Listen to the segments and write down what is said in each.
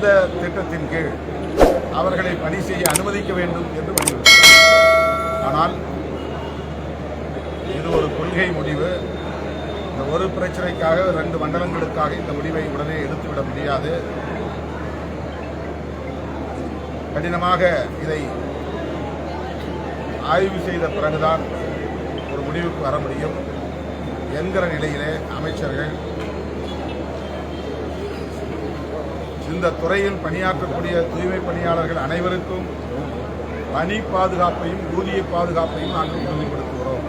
இந்த திட்டத்தின் கீழ் அவர்களை பணி செய்ய அனுமதிக்க வேண்டும் என்று வலியுறுத்தினார் ஆனால் இது ஒரு கொள்கை முடிவு. இந்த ஒரு பிரச்சனைக்காக ரெண்டு மண்டலங்களுக்காக இந்த முடிவை உடனே எடுத்துவிட முடியாது. கடினமாக இதை ஆய்வு செய்த பிறகுதான் ஒரு முடிவுக்கு வர முடியும். என்கிற நிலையிலே அமைச்சர்கள் இந்த துறையில் பணியாற்றக்கூடிய தூய்மை பணியாளர்கள் அனைவருக்கும் பணி பாதுகாப்பையும் ஊதிய பாதுகாப்பையும் நாங்கள் உறுதிப்படுத்துகிறோம்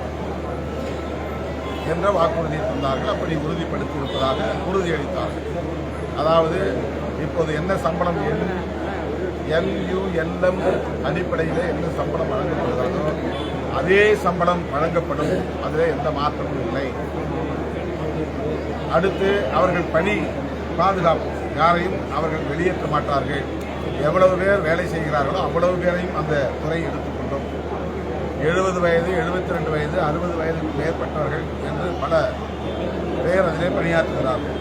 என்ற வாக்குறுதியை தந்தார்கள். அப்படி உறுதிப்படுத்தியிருப்பதாக உறுதியளித்தார்கள். அதாவது இப்போது என்ன சம்பளம் என்யூஎல்எம் அடிப்படையில் என்ன சம்பளம் வழங்கப்படுகிறதோ அதே சம்பளம் வழங்கப்படும். அதில் எந்த மாற்றமும் இல்லை. அடுத்து அவர்கள் பணி பாதுகாப்பு. யாரையும் அவர்கள் வெளியேற்ற மாட்டார்கள். எவ்வளவு பேர் வேலை செய்கிறார்களோ அவ்வளவு பேரையும் அந்த துறை எடுத்துக்கொண்டோம் எழுபது வயது எழுபத்தி ரெண்டு வயது அறுபது வயதுக்கு மேற்பட்டவர்கள் என்று பல பேர் அதிலே பணியாற்றுகிறார்கள்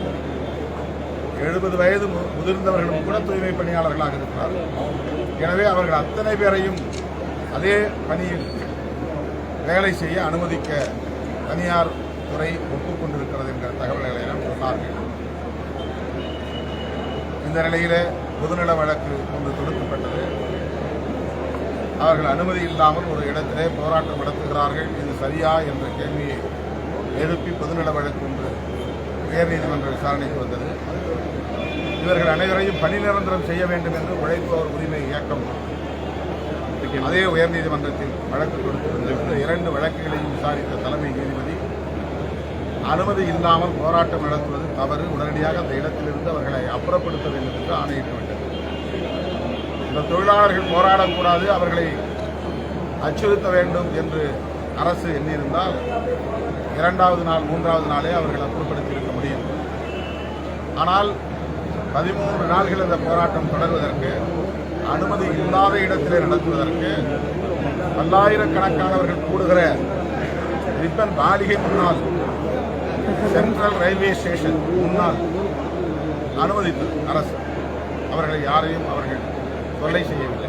எழுபது வயது மு- முதிர்ந்தவர்களும் கூட தூய்மை பணியாளர்களாக இருக்கிறார்கள் எனவே அவர்கள் அத்தனை பேரையும் அதே பணியில் வேலை செய்ய அனுமதிக்க தனியார் துறை ஒப்புக்கொண்டிருக்கிறது என்கிற தகவல்களை எல்லாம் சொன்னார்கள். இந்த நிலையில் பொதுநல வழக்கு ஒன்று தொடுக்கப்பட்டது. அவர்கள் அனுமதி இல்லாமல் ஒரு இடத்திலே போராட்டம் நடத்துகிறார்கள். இது சரியா என்ற கேள்வியை எழுப்பி பொதுநல வழக்கு ஒன்று உயர்நீதிமன்ற விசாரணைக்கு வந்தது. இவர்கள் அனைவரையும் பணி நிரந்தரம் செய்ய வேண்டும் என்று உழைப்பவர் உரிமை இயக்கம் அதே உயர்நீதிமன்றத்தில் வழக்கு கொடுத்திருந்த இரண்டு வழக்குகளையும் விசாரித்த தலைமை நீதிபதி அனுமதி இல்லாமல் போராட்டம் நடத்துவது தவறு. உடனடியாக அந்த இடத்திலிருந்து அவர்களை அப்புறப்படுத்த வேண்டும் என்று ஆணையிட்டுவிட்டது இந்த தொழிலாளர்கள் போராடக்கூடாது அவர்களை அச்சுறுத்த வேண்டும் என்று அரசு எண்ணியிருந்தால் இரண்டாவது நாள் மூன்றாவது நாளே அவர்கள் அப்புறப்படுத்தி இருக்க முடியும். ஆனால் பதிமூன்று நாள்கள் இந்த போராட்டம் தொடர்வதற்கு அனுமதி இல்லாத இடத்திலே நடத்துவதற்கு பல்லாயிரக்கணக்கானவர்கள் கூடுகிற ரிப்பன் மாளிகை முன்னால் சென்ட்ரல் ரயில்வே ஸ்டேஷன் முன்னால் அனுமதித்தது அரசு அவர்களை யாரையும் அவர்கள் தொல்லை செய்யவில்லை.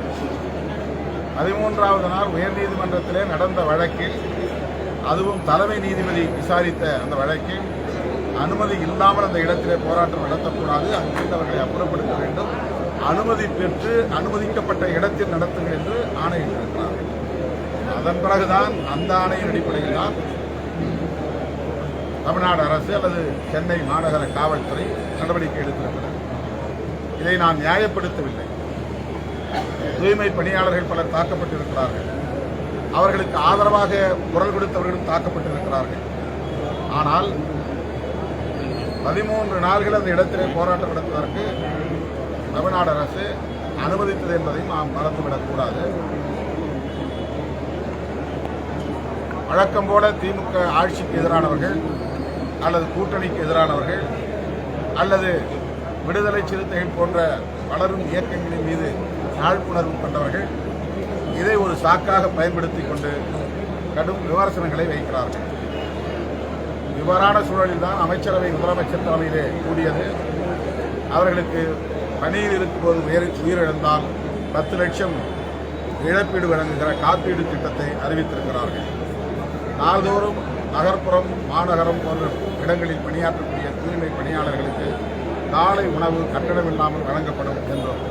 பதிமூன்றாவது நாள் உயர்நீதிமன்றத்திலே நடந்த வழக்கில் அதுவும் தலைமை நீதிபதி விசாரித்த அந்த வழக்கில் அனுமதி இல்லாமல் அந்த இடத்திலே போராட்டம் நடத்தக்கூடாது அங்கிருந்து அவர்களை அப்புறப்படுத்த வேண்டும். அனுமதி பெற்று அனுமதிக்கப்பட்ட இடத்தில் நடத்துங்கள் என்று ஆணையிட்டிருக்கிறார். அதன் பிறகுதான் அந்த ஆணையின் அடிப்படையில் தான் தமிழ்நாடு அரசு அல்லது சென்னை மாநகர காவல்துறை நடவடிக்கை எடுத்திருக்கிறது. இதை நான் நியாயப்படுத்தவில்லை. தூய்மை பணியாளர்கள் பலர் தாக்கப்பட்டிருக்கிறார்கள். அவர்களுக்கு ஆதரவாக குரல் கொடுத்தவர்களும் தாக்கப்பட்டிருக்கிறார்கள். ஆனால் பதிமூன்று நாள்கள் அந்த இடத்திலே போராட்டம் நடத்துவதற்கு தமிழ்நாடு அரசு அனுமதித்தது என்பதையும் நாம் மறந்துவிடக்கூடாது வழக்கம் போல திமுக ஆட்சிக்கு எதிரானவர்கள் அல்லது கூட்டணிக்கு எதிரானவர்கள் அல்லது விடுதலை சிறுத்தைகள் போன்ற வளரும் இயக்கங்களின் மீது நாழ்ப்புணர்வு கொண்டவர்கள் இதை ஒரு சாக்காக பயன்படுத்தி கொண்டு கடும் விமர்சனங்களை வைக்கிறார்கள். இவ்வாறான சூழலில் தான் அமைச்சரவை முதலமைச்சர் தலைமையிலே கூடியது. அவர்களுக்கு பணியில் இருக்கும்போது உயிர் உயிரிழந்தால் பத்து லட்சம் இழப்பீடு வழங்குகிற காப்பீடு திட்டத்தை அறிவித்திருக்கிறார்கள். நாள்தோறும் நகர்ப்புறம் மாநகரம் போன்ற இடங்களில் பணியாற்றக்கூடிய தூய்மை பணியாளர்களுக்கு காலை உணவு கட்டணமில்லாமல் வழங்கப்படும் என்றும்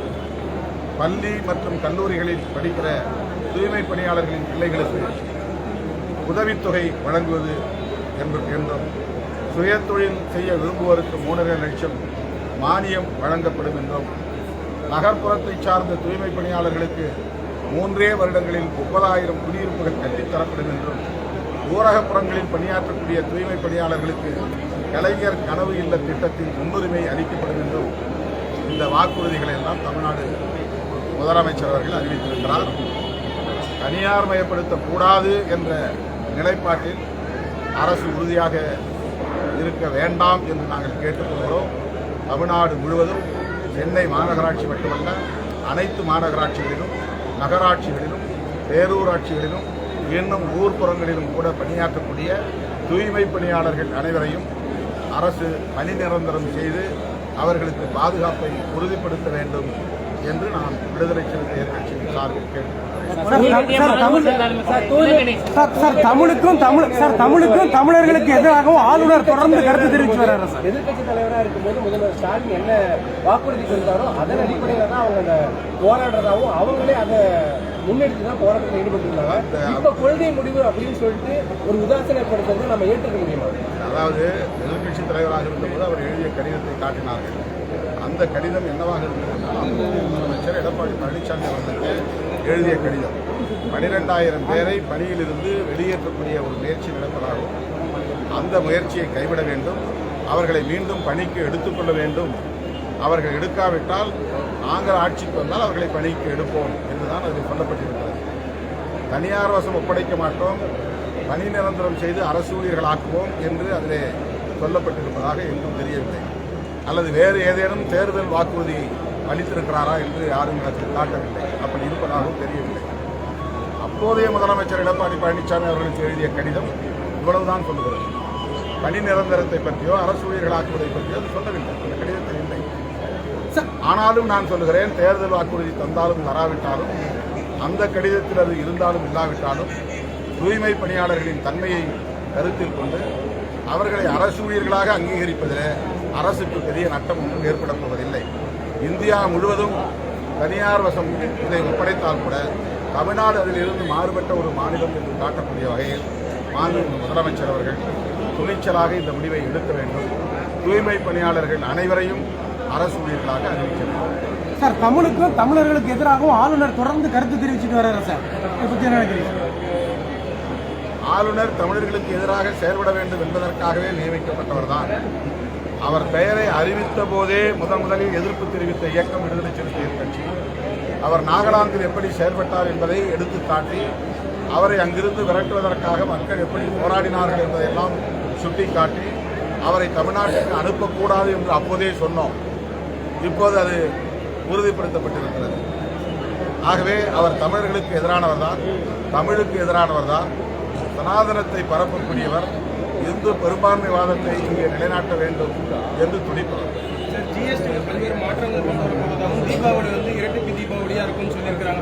பள்ளி மற்றும் கல்லூரிகளில் படிக்கிற தூய்மை பணியாளர்களின் பிள்ளைகளுக்கு உதவித்தொகை வழங்குவது என்று என்றும் சுயதொழில் செய்ய விரும்புவோருக்கு மூன்றரை லட்சம் மானியம் வழங்கப்படும் என்றும் நகர்ப்புறத்தை சார்ந்த தூய்மை பணியாளர்களுக்கு மூன்றே வருடங்களில் முப்பதாயிரம் குடியிருப்புகள் கட்டித்தரப்படும் என்றும் ஊரகப்புறங்களில் பணியாற்றக்கூடிய தூய்மை பணியாளர்களுக்கு கலைஞர் கனவு இல்ல திட்டத்தில் முன்னுரிமை அளிக்கப்படும் என்றும் இந்த வாக்குறுதிகளை எல்லாம் தமிழ்நாடு முதலமைச்சர் அவர்கள் அறிவித்திருக்கிறார். தனியார் மயப்படுத்தக்கூடாது என்ற நிலைப்பாட்டில் அரசு உறுதியாக இருக்க வேண்டாம் என்று நாங்கள் கேட்டுக்கொள்கிறோம். தமிழ்நாடு முழுவதும் சென்னை மாநகராட்சி மட்டுமல்ல அனைத்து மாநகராட்சிகளிலும் நகராட்சிகளிலும் பேரூராட்சிகளிலும் இன்னும் ஊர்ப்புறங்களிலும் கூட பணியாற்றக்கூடிய தூய்மை பணியாளர்கள் அனைவரையும் அரசு பணி நிரந்தரம் செய்து அவர்களுக்கு பாதுகாப்பை உறுதிப்படுத்த வேண்டும் என்று நான் விடுதலை சிறுத்தைகள் கட்சியின் சார்பில் கேட்டுக்கொள்கிறேன் தமிழுக்கும் தமிழ் சார் தமிழுக்கும் தமிழர்களுக்கு எதிராகவும் ஆளுநர் தொடர்ந்து கருத்து தெரிவிச்சு வர்றாரு சார் எதிர்க்கட்சி தலைவராக இருக்கும்போது முதல்வர் ஸ்டாலின் என்ன வாக்குறுதி கொடுத்தாரோ அதன் அடிப்படையில தான் அவங்க அந்த போராடுறதாவும் அவங்களே அதை முன்னெடுத்து தான் போராட்டத்தில் ஈடுபட்டிருந்தாங்க. இப்ப கொள்கை முடிவு அப்படின்னு சொல்லிட்டு ஒரு உதாசீனப்படுத்துறது நம்ம ஏற்றுக்க முடியுமா? அதாவது எதிர்க்கட்சி தலைவராக இருந்தபோது அவர் எழுதிய கடிதத்தை காட்டினார்கள். அந்த கடிதம் என்னவாக இருந்தது என்றால் அப்போதைய முதலமைச்சர் எடப்பாடி பழனிசாமி அவர்களுக்கு எழுதிய கடிதம். பனிரெண்டாயிரம் பேரை பணியிலிருந்து வெளியேற்றக்கூடிய ஒரு முயற்சி நடப்பதாகவும் அந்த முயற்சியை கைவிட வேண்டும். அவர்களை மீண்டும் பணிக்கு எடுத்துக்கொள்ள வேண்டும். அவர்கள் எடுக்காவிட்டால் நாங்கள் ஆட்சிக்கு வந்தால் அவர்களை பணிக்கு எடுப்போம் என்றுதான் அதில் சொல்லப்பட்டிருக்கிறது. தனியார் வசம் ஒப்படைக்க மாட்டோம். பணி நிரந்தரம் செய்து அரசு ஊழியர்களாக்குவோம் என்று அதிலே சொல்லப்பட்டிருப்பதாக எங்கும் தெரியவில்லை. அல்லது வேறு ஏதேனும் தேர்தல் வாக்குறுதி அளித்திருக்கிறாரா என்று யாரும் காட்டவில்லை. அப்படி இருப்பதாகவும் தெரியவில்லை. அப்போதைய முதலமைச்சர் எடப்பாடி பழனிசாமி அவர்களுக்கு எழுதிய கடிதம் இவ்வளவுதான் சொல்லுகிறது. பணி நிரந்தரத்தை பற்றியோ அரசு ஊழியர்களாக்குவதை பற்றியோ அது சொல்லவில்லை. அந்த கடிதத்தில் இல்லை. ஆனாலும் நான் சொல்லுகிறேன் தேர்தல் வாக்குறுதி தந்தாலும் தராவிட்டாலும் அந்த கடிதத்தில் அது இருந்தாலும் இல்லாவிட்டாலும் தூய்மை பணியாளர்களின் தன்மையை கருத்தில் கொண்டு அவர்களை அரசு ஊழியர்களாக அங்கீகரிப்பதில் அரசுக்கு பெரிய நட்டம் ஒன்றும் ஏற்படப் போவதில்லை. இந்தியா முழுவதும் தனியார் வசம் இதை ஒப்படைத்தால் கூட தமிழ்நாடு அதிலிருந்து மாறுபட்ட ஒரு மாநிலம் என்று காட்டக்கூடிய வகையில் மாநில முதலமைச்சர் அவர்கள் துணிச்சலாக இந்த முடிவை எடுக்க வேண்டும். தூய்மை பணியாளர்கள் அனைவரையும் அரசு ஊழியர்களாக வேண்டும் சார் தமிழுக்கும் தமிழர்களுக்கு எதிராகவும் ஆளுநர் தொடர்ந்து கருத்து தெரிவிச்சுட்டு வர்றாரு சார். நினைக்கிறீங்க? ஆளுநர் தமிழர்களுக்கு எதிராக செயல்பட வேண்டும் என்பதற்காகவே நியமிக்கப்பட்டவர்தான். அவர் பெயரை அறிவித்த போதே முதன் முதலில் எதிர்ப்பு தெரிவித்த இயக்கம் விடுதலை சிறுத்தைகள் கட்சி. அவர் நாகாலாந்தில் எப்படி செயல்பட்டார் என்பதை எடுத்து காட்டி அவரை அங்கிருந்து விரட்டுவதற்காக மக்கள் எப்படி போராடினார்கள் என்பதையெல்லாம் சுட்டிக்காட்டி அவரை தமிழ்நாட்டுக்கு அனுப்பக்கூடாது என்று அப்போதே சொன்னோம். இப்போது அது உறுதிப்படுத்தப்பட்டிருக்கிறது. ஆகவே அவர் தமிழர்களுக்கு எதிரானவர் தான் தமிழுக்கு எதிரானவர் தான். சனாதனத்தை பரப்பக்கூடியவர் இந்து பெரும்பான்மைவாதத்தை இங்கே நிலைநாட்ட வேண்டும் என்று துடிப்பவர் ஜிஎஸ்டியில் பல்வேறு மாற்றங்கள் கொண்டு தீபாவளி வந்து இரட்டிப்பு தீபாவளியா இருக்கும்னு சொல்லியிருக்கிறாங்க